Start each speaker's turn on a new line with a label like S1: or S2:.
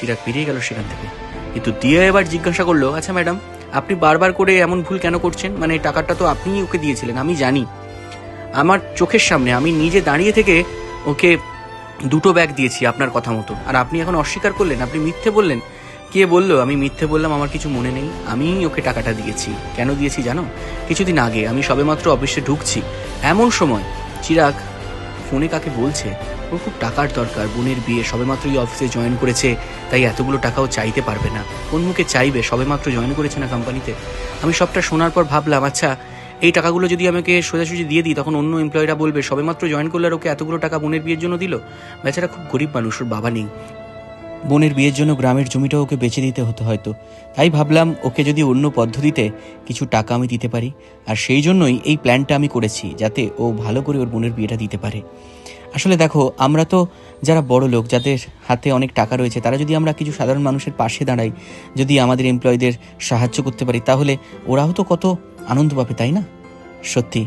S1: চিরাগ বেরিয়ে গেল সেখান থেকে। কিন্তু দিয়া এবার জিজ্ঞাসা করল আচ্ছা ম্যাডাম, আপনি বারবার করে এমন ভুল কেন করছেন? মানে টাকাটা তো আপনিই ওকে দিয়েছিলেন, আমি জানি। আমার চোখের সামনে আমি নিজে দাঁড়িয়ে থেকে ওকে দুটো ব্যাগ দিয়েছি আপনার কথা মতো। আর আপনি এখন অস্বীকার করলেন, আপনি মিথ্যে বললেন। কে বলল, আমি মিথ্যে বললাম, আমার কিছু মনে নেই, আমি ওকে টাকাটা দিয়েছি। কেন দিয়েছি জানো? কিছুদিন আগে আমি সবেমাত্র অফিসে ঢুকছি। এমন সময় চিরাগ ফোনে কাকে বলছে ওর খুব টাকার দরকার। বোনের বিয়ে সবেমাত্র এই অফিসে জয়েন করেছে, তাই এতগুলো টাকাও চাইতে পারবে না। কোন মুখে চাইবে? সবেমাত্র জয়েন করেছে না কোম্পানিতে আমি সবটা শোনার পর ভাবলাম আচ্ছা এই টাকাগুলো যদি আমাকে সোজাসুজি দিয়ে দিই, তখন অন্য এমপ্লয়িরা বলবে, সবেমাত্র জয়েন করলে আর ওকে এতগুলো টাকা বোনের বিয়ের জন্য দিল? বেচারা খুব গরিব মানুষ, ওর বাবা নেই। বোনের বিয়ের জন্য গ্রামের জমিটা ওকে বেচে দিতে হতো হয়তো। তাই ভাবলাম ওকে যদি অন্য পদ্ধতিতে কিছু টাকা আমি দিতে পারি, আর সেই জন্যই এই প্ল্যানটা আমি করেছি, যাতে ও ভালো করে ওর বোনের বিয়েটা দিতে পারে। আসলে দেখো, আমরা তো যারা বড় লোক, যাদের হাতে অনেক টাকা রয়েছে, তারা যদি আমরা কিছু সাধারণ মানুষের পাশে দাঁড়াই, যদি আমাদের এমপ্লয়ীদের সাহায্য করতে পারি, তাহলে ওরাও তো কত আনন্দ পাবে, তাই না? সত্যি